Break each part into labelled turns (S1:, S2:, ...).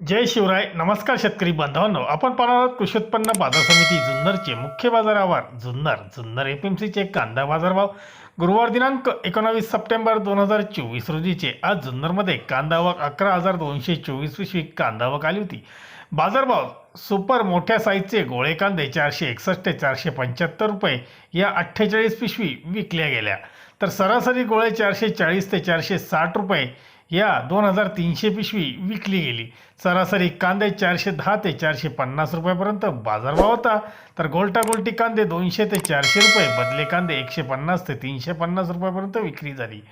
S1: जय शिवराय. नमस्कार शेतकरी बांधवांनो. आपण पाहणार आहोत कृषी उत्पन्न बाजार समिती जुन्नरचे मुख्य बाजार आवार जुन्नर जुन्नर एफ एम सीचे कांदा बाजारभाव. गुरुवार दिनांक एकोणावीस सप्टेंबर दोन हजार चोवीस रोजीचे. आज जुन्नरमध्ये कांदा अकरा हजार दोनशे चोवीस पिशवी कांदा आवक आली होती. बाजारभाव सुपर मोठ्या साईजचे गोळे कांदे चारशे एकसष्ट चारशे पंच्याहत्तर रुपये या अठ्ठेचाळीस पिशवी विकल्या गेल्या. तर सरासरी गोळे चारशे चाळीस ते चारशे साठ रुपये या दोन हजार तीनशे पिशवी विकली गेली. सरासरी कांदे चारशे दहा ते चारशे पन्नास रुपयापर्यंत बाजारभाव होता. तर गोलटागोलटी कांदे दोनशे ते चारशे रुपये बदले कांदे एकशे पन्नास ते तीनशे पन्नास रुपयापर्यंत विक्री झाली.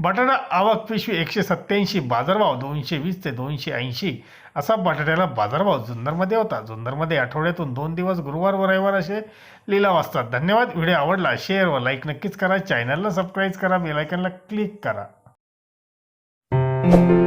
S1: बटाटा आवक पिशवी एकशे सत्त्याऐंशी बाजारभाव दोनशे वीस ते दोनशे ऐंशी असा बटाट्याला बाजारभाव जुन्नरमध्ये होता. जुन्नरमध्ये आठवड्यातून दोन दिवस गुरुवार व रविवार असे लिलाव असतात. धन्यवाद. व्हिडिओ आवडला शेअर व लाईक नक्कीच करा. चॅनलला सबस्क्राईब करा बेलायकनला क्लिक करा. Thank you.